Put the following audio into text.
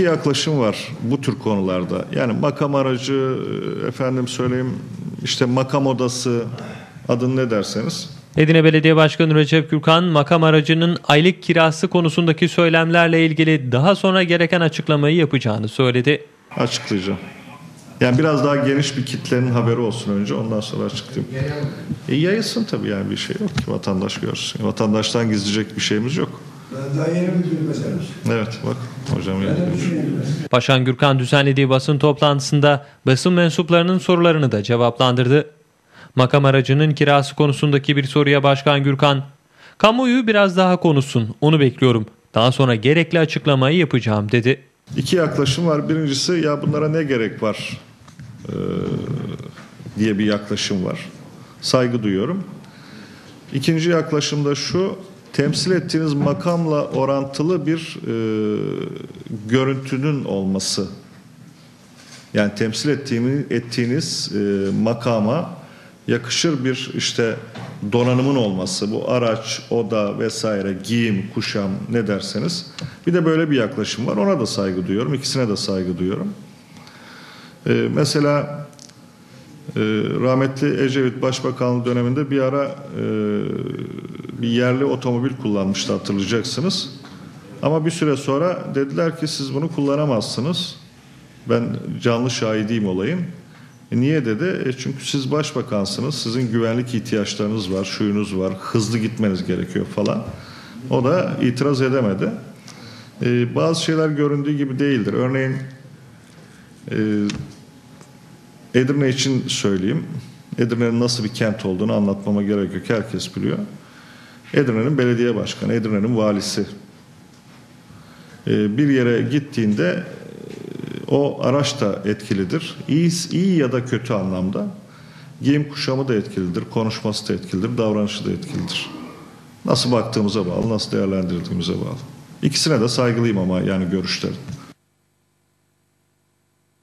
iki yaklaşım var bu tür konularda. Yani makam aracı, e, efendim söyleyeyim işte makam odası adını ne derseniz. Edirne Belediye Başkanı Recep Gürkan, makam aracının aylık kirası konusundaki söylemlerle ilgili daha sonra gereken açıklamayı yapacağını söyledi. açıklayacağım. Yani biraz daha geniş bir kitlenin haberi olsun önce ondan sonra açıklayayım. E, yayılsın tabii yani bir şey yok ki vatandaş görsün. Vatandaştan gizleyecek bir şeyimiz yok. Ben daha yeni bir duyum mesela. Evet bak hocam. Başkan Gürkan düzenlediği basın toplantısında basın mensuplarının sorularını da cevaplandırdı. Makam aracının kirası konusundaki bir soruya Başkan Gürkan, kamuoyu biraz daha konuşsun, onu bekliyorum. Daha sonra gerekli açıklamayı yapacağım dedi. İki yaklaşım var. Birincisi ya bunlara ne gerek var e, diye bir yaklaşım var. Saygı duyuyorum. İkinci yaklaşım da şu temsil ettiğiniz makamla orantılı bir e, görüntünün olması. Yani temsil ettiğini, ettiğiniz e, makama yakışır bir işte donanımın olması. Bu araç, oda vesaire, giyim, kuşam ne derseniz. Bir de böyle bir yaklaşım var. Ona da saygı duyuyorum. İkisine de saygı duyuyorum. E, mesela e, rahmetli Ecevit Başbakanlığı döneminde bir ara e, bir yerli otomobil kullanmıştı hatırlayacaksınız. Ama bir süre sonra dediler ki siz bunu kullanamazsınız. Ben canlı şahidiyim olayın. E niye dedi? E çünkü siz başbakansınız, sizin güvenlik ihtiyaçlarınız var, şuyunuz var, hızlı gitmeniz gerekiyor falan. O da itiraz edemedi. E, bazı şeyler göründüğü gibi değildir. Örneğin e, Edirne için söyleyeyim. Edirne'nin nasıl bir kent olduğunu anlatmama gerek yok. Herkes biliyor. Edirne'nin belediye başkanı, Edirne'nin valisi. Ee, bir yere gittiğinde e, o araç da etkilidir. İyi, iyi ya da kötü anlamda. Giyim kuşamı da etkilidir, konuşması da etkilidir, davranışı da etkilidir. Nasıl baktığımıza bağlı, nasıl değerlendirdiğimize bağlı. İkisine de saygılıyım ama yani görüşlerin.